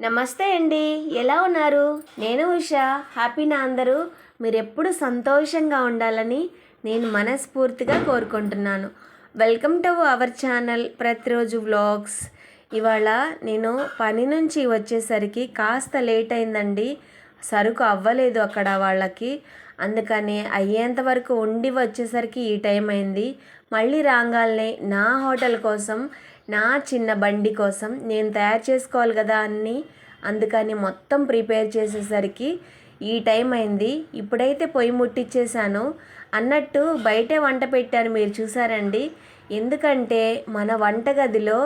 నమస్తే అండి. ఎలా ఉన్నారు? నేను ఉషా. హ్యాపీనా అందరూ. మీరు ఎప్పుడు సంతోషంగా ఉండాలని నేను మనస్ఫూర్తిగా కోరుకుంటున్నాను. వెల్కమ్ టు అవర్ ఛానల్ ప్రతిరోజు వ్లాగ్స్ ఇవాళ నేను పని నుంచి వచ్చేసరికి కాస్త లేట్ అయిందండి. సరుకు అవ్వలేదు అక్కడ వాళ్ళకి. అందుకని అయ్యేంత వరకు ఉండి వచ్చేసరికి ఈ టైం అయింది. మళ్ళీ రాగానే నా హోటల్ కోసం నా చిన్న బండి కోసం నేను తయారు చేసుకోవాలి కదా అన్నీ అందుకని మొత్తం ప్రిపేర్ చేసేసరికి ఈ టైం అయింది. ఇప్పుడైతే పొయ్యి ముట్టించేశాను అన్నట్టు బయటే వంట పెట్టాను మీరు చూసారండి. ఎందుకంటే మన వంటగదిలో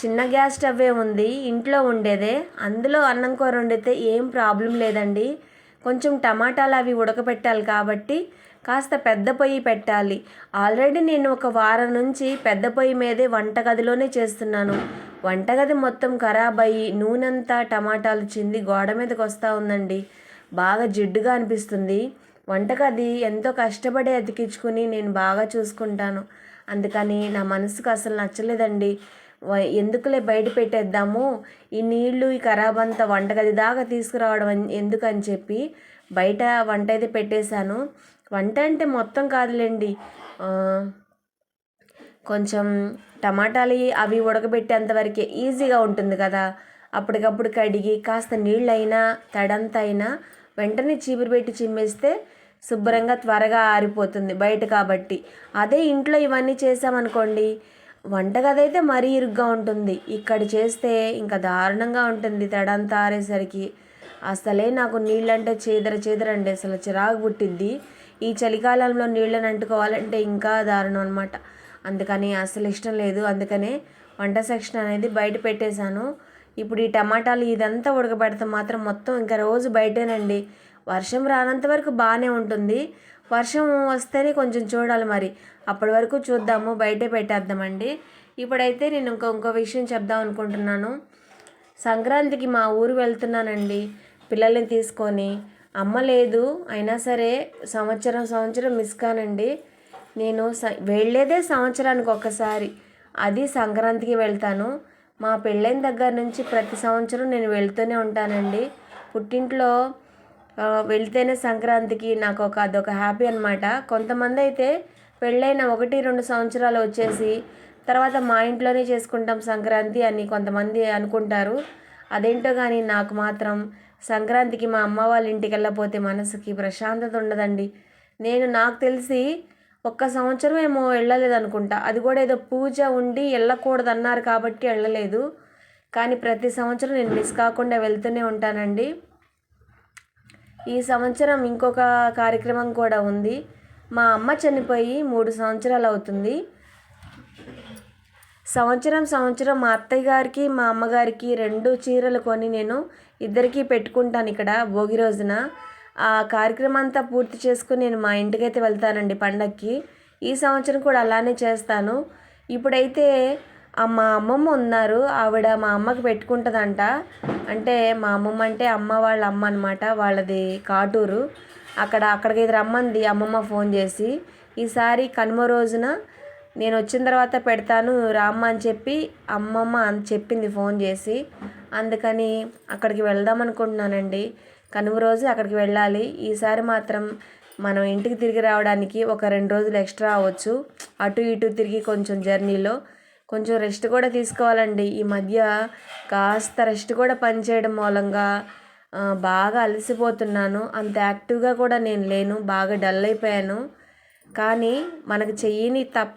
చిన్న గ్యాస్ స్టవ్వే ఉంది ఇంట్లో ఉండేదే. అందులో అన్నం కూర వండితే ఏం ప్రాబ్లం లేదండి. కొంచెం టమాటాలు అవి ఉడకపెట్టాలి కాబట్టి కాస్త పెద్ద పొయ్యి పెట్టాలి. ఆల్రెడీ నేను ఒక వారం నుంచి పెద్ద పొయ్యి మీదే వంటగదిలోనే చేస్తున్నాను. వంటగది మొత్తం ఖరాబ్ అయ్యి నూనెంతా టమాటాలు చింది గోడ మీదకి వస్తూ ఉందండి. బాగా జిడ్డుగా అనిపిస్తుంది. వంటగది ఎంతో కష్టపడి అతికించుకుని నేను బాగా చూసుకుంటాను. అందుకని నా మనసుకు అసలు నచ్చలేదండి. ఎందుకులే బయట పెట్టేద్దాము? ఈ నీళ్ళు ఈ ఖరాబ్ అంతా వంటగది దాకా తీసుకురావడం ఎందుకని చెప్పి బయట వంట అయితే పెట్టేశాను. వంట అంటే మొత్తం కాదులేండి. కొంచెం టమాటాలు అవి ఉడకబెట్టేంతవరకే ఈజీగా ఉంటుంది కదా. అప్పటికప్పుడు కడిగి కాస్త నీళ్ళైనా తడంత అయినా వెంటనే చీపురు పెట్టి చిమ్మేస్తే శుభ్రంగా త్వరగా ఆరిపోతుంది బయట కాబట్టి. అదే ఇంట్లో ఇవన్నీ చేసామనుకోండి వంటగది అయితే మరీ ఇరుగ్గా ఉంటుంది. ఇక్కడ చేస్తే ఇంకా దారుణంగా ఉంటుంది తడంతా ఆరేసరికి. అసలే నాకు నీళ్ళంటే చీదర చీదరండి అసలు చిరాకు పుట్టిద్ది. ఈ చలికాలంలో నీళ్ళని అంటుకోవాలంటే ఇంకా దారుణం అనమాట అందుకని అసలు ఇష్టం లేదు. అందుకనే వంట సెక్షన్ అనేది బయట పెట్టేశాను. ఇప్పుడు ఈ టమాటాలు ఇదంతా ఉడకబెడితే మాత్రం మొత్తం ఇంకా రోజు బయటేనండి. వర్షం రానంత వరకు బాగానే ఉంటుంది. వర్షం వస్తేనే కొంచెం చూడాలి మరి. అప్పటి వరకు చూద్దాము. బయటే పెట్టేద్దామండి. ఇప్పుడైతే నేను ఇంకో ఇంకో విషయం చెప్దాం అనుకుంటున్నాను. సంక్రాంతికి మా ఊరు వెళ్తున్నానండి. పిల్లల్ని తీసుకొని అమ్మ లేదు అయినా సరే సంవత్సరం సంవత్సరం మిస్ కానండి. నేను స వెళ్ళేదే సంవత్సరానికి ఒక్కసారి. అది సంక్రాంతికి వెళ్తాను. మా పెళ్ళైన దగ్గర నుంచి ప్రతి సంవత్సరం నేను వెళ్తూనే ఉంటానండి. పుట్టింట్లో వెళ్తేనే సంక్రాంతికి నాకు ఒక అదొక హ్యాపీ అనమాట కొంతమంది అయితే పెళ్ళైన ఒకటి రెండు సంవత్సరాలు వచ్చేసి తర్వాత మా ఇంట్లోనే చేసుకుంటాం సంక్రాంతి అని కొంతమంది అనుకుంటారు. అదేంటో కానీ నాకు మాత్రం సంక్రాంతికి మా అమ్మ వాళ్ళ ఇంటికి వెళ్ళపోతే మనసుకి ప్రశాంతత ఉండదండి. నేను నాకు తెలిసి ఒక్క సంవత్సరం ఏమో వెళ్ళలేదు అనుకుంటా అది కూడా ఏదో పూజ ఉండి వెళ్ళకూడదు అన్నారు కాబట్టి వెళ్ళలేదు. కానీ ప్రతి సంవత్సరం నేను మిస్ కాకుండా వెళ్తూనే ఉంటానండి. ఈ సంవత్సరం ఇంకొక కార్యక్రమం కూడా ఉంది. మా అమ్మ చనిపోయి మూడు సంవత్సరాలు అవుతుంది. సంవత్సరం సంవత్సరం మా అత్తయ్య గారికి మా అమ్మగారికి రెండు చీరలు కొని నేను ఇద్దరికీ పెట్టుకుంటాను ఇక్కడ భోగి రోజున. ఆ కార్యక్రమం అంతా పూర్తి చేసుకుని నేను మా ఇంటికైతే వెళ్తానండి పండక్కి. ఈ సంవత్సరం కూడా అలానే చేస్తాను. ఇప్పుడైతే మా అమ్మమ్మ ఉన్నారు. ఆవిడ మా అమ్మకి పెట్టుకుంటుందంట. అంటే మా అమ్మమ్మ అంటే అమ్మ వాళ్ళ అమ్మ అనమాట వాళ్ళది కాటూరు. అక్కడ అక్కడికి ఇది రమ్మంది అమ్మమ్మ ఫోన్ చేసి. ఈసారి కనుమ రోజున నేను వచ్చిన తర్వాత పెడతాను రామ్మ అని చెప్పి అమ్మమ్మ అని చెప్పింది ఫోన్ చేసి. అందుకని అక్కడికి వెళ్దాం అనుకుంటున్నానండి. కనుమ రోజు అక్కడికి వెళ్ళాలి. ఈసారి మాత్రం మనం ఇంటికి తిరిగి రావడానికి ఒక రెండు రోజులు ఎక్స్ట్రా అవ్వచ్చు. అటు ఇటు తిరిగి కొంచెం జర్నీలో కొంచెం రెస్ట్ కూడా తీసుకోవాలండి. ఈ మధ్య కాస్త రెస్ట్ కూడా పనిచేయడం మూలంగా బాగా అలసిపోతున్నాను. అంత యాక్టివ్గా కూడా నేను లేను. బాగా డల్ అయిపోయాను. కానీ మనకు చెయ్యని తప్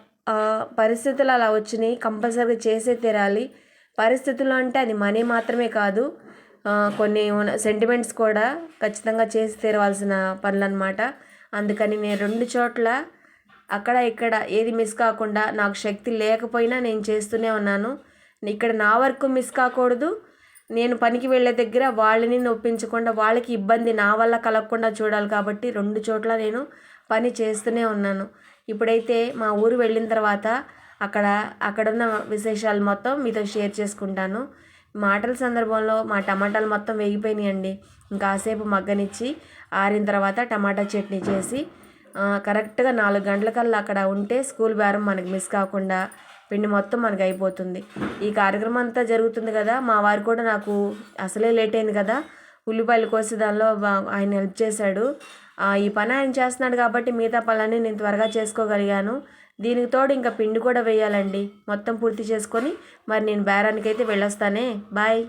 పరిస్థితులు అలా వచ్చినాయి. కంపల్సరీగా చేసే తీరాలి. పరిస్థితులు అంటే అది మనీ మాత్రమే కాదు కొన్ని సెంటిమెంట్స్ కూడా ఖచ్చితంగా చేసి తీరవలసిన పనులు అనమాట అందుకని నేను రెండు చోట్ల అక్కడ ఇక్కడ ఏది మిస్ కాకుండా నాకు శక్తి లేకపోయినా నేను చేస్తూనే ఉన్నాను. ఇక్కడ నా వర్క్ మిస్ కాకూడదు. నేను పనికి వెళ్ళే దగ్గర వాళ్ళని నొప్పించకుండా వాళ్ళకి ఇబ్బంది నా వల్ల కలగకుండా చూడాలి కాబట్టి రెండు చోట్ల నేను పని చేస్తూనే ఉన్నాను. ఇప్పుడైతే మా ఊరు వెళ్ళిన తర్వాత అక్కడ అక్కడున్న విశేషాలు మొత్తం మీతో షేర్ చేసుకుంటాను. మాటల సందర్భంలో మా టమాటాలు మొత్తం వేగిపోయినాయండి. కాసేపు మగ్గనిచ్చి ఆరిన తర్వాత టమాటా చట్నీ చేసి కరెక్ట్గా నాలుగు గంటలకల్లా అక్కడ ఉంటే స్కూల్ బేరం మనకి మిస్ కాకుండా పిండి మొత్తం మనకు అయిపోతుంది. ఈ కార్యక్రమం అంతా జరుగుతుంది కదా మా వారు కూడా నాకు అసలే లేట్ అయింది కదా ఉల్లిపాయలు కోసి దానిలో ఆయన హెల్ప్ చేశాడు. ఈ పని ఆయన చేస్తున్నాడు కాబట్టి మిగతా పనులన్నీ నేను త్వరగా చేసుకోగలిగాను. దీనికి తోడు ఇంకా పిండి కూడా వేయాలండి. మొత్తం పూర్తి చేసుకొని మరి నేను బేరానికైతే వెళ్ళొస్తానే. బాయ్.